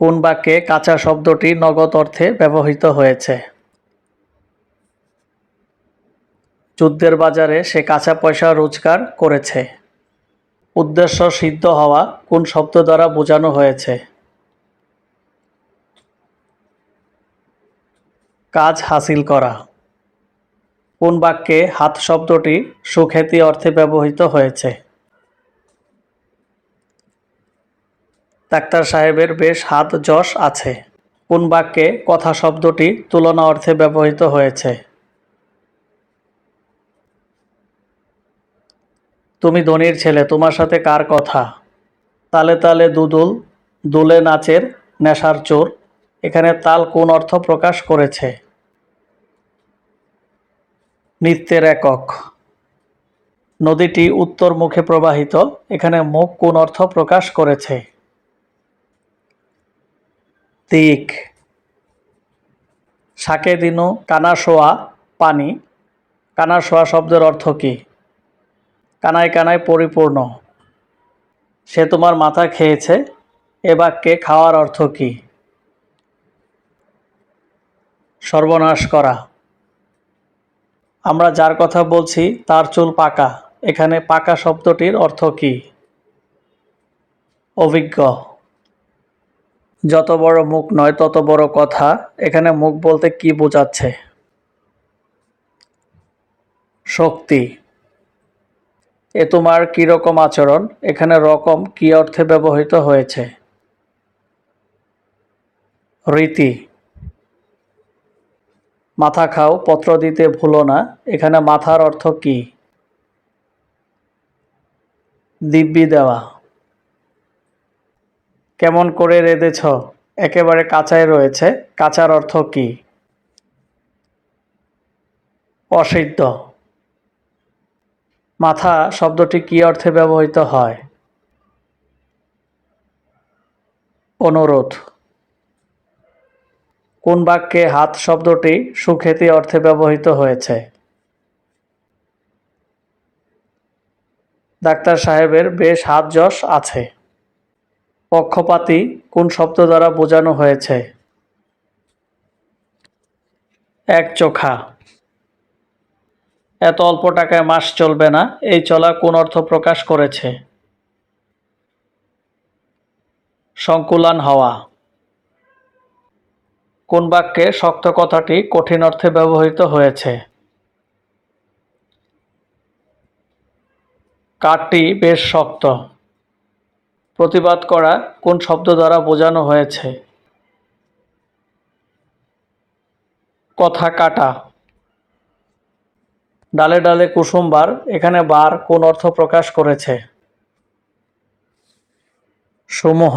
কোন বাক্যে কাঁচা শব্দটি নগদ অর্থে ব্যবহৃত হয়েছে? যুদ্ধের বাজারে সে কাঁচা পয়সা রোজগার করেছে। উদ্দেশ্য সিদ্ধ হওয়া কোন শব্দ দ্বারা বোঝানো হয়েছে? কাজ হাসিল করা। কোন বাক্যে হাত শব্দটি সুখ্যাতি অর্থে ব্যবহৃত হয়েছে? ডাক্তার সাহেবের বেশ হাত যশ আছে। কোন বাক্যে কথা শব্দটি তুলনা অর্থে ব্যবহৃত হয়েছে? তুমি ধনির ছেলে, তোমার সাথে কার কথা? তালে তালে দুদুল, দুলে নাচের নেশার চোর, এখানে তাল কোন অর্থ প্রকাশ করেছে? নৃত্যের একক। নদীটি উত্তর মুখে প্রবাহিত, এখানে মুখ কোন অর্থ প্রকাশ করেছে? দিক। শাকে দিনু কানাশোয়া পানি। কানাশোয়া শব্দের অর্থ কী? কানায় কানায় পরিপূর্ণ। সে তোমার মাথা খেয়েছে, এ বাক্যে খাওয়ার অর্থ কী? সর্বনাশ করা। আমরা যার কথা বলছি, তার চুল পাকা। এখানে পাকা শব্দটির অর্থ কী? অভিজ্ঞ। যত বড় মুখ নয়, তত বড় কথা। এখানে মুখ বলতে কি বোঝাচ্ছে? শক্তি। এ তোমার কীরকম আচরণ? এখানে রকম কি অর্থে ব্যবহৃত হয়েছে? রীতি। মাথা খাও, পত্র দিতে ভুলো না। এখানে মাথার অর্থ কি? দিব্যি দেওয়া। কেমন করে রেঁধেছ? একেবারে কাঁচাই রয়েছে। কাঁচার অর্থ কি? অসিদ্ধ। মাথা শব্দটি কি অর্থে ব্যবহৃত হয়? অনুরোধ। কোন বাক্যে হাত শব্দটি সুখ্যাতি অর্থে ব্যবহৃত হয়েছে? ডাক্তার সাহেবের বেশ হাত যশ আছে। পক্ষপাতী কোন শব্দ দ্বারা বোঝানো হয়েছে? এক চোখা। এত অল্প টাকায় মাস চলবে না, এই চলা কোন অর্থ প্রকাশ করেছে? সংকুলান হওয়া। কোন বাক্যে শক্ত কথাটি কঠিন অর্থে ব্যবহৃত হয়েছে? কাঠটি বেশ শক্ত। প্রতিবাদ করা কোন শব্দ দ্বারা বোঝানো হয়েছে? কথা কাটা। ডালে ডালে কুসুমবার এখানে বার কোন অর্থ প্রকাশ করেছে? সমূহ।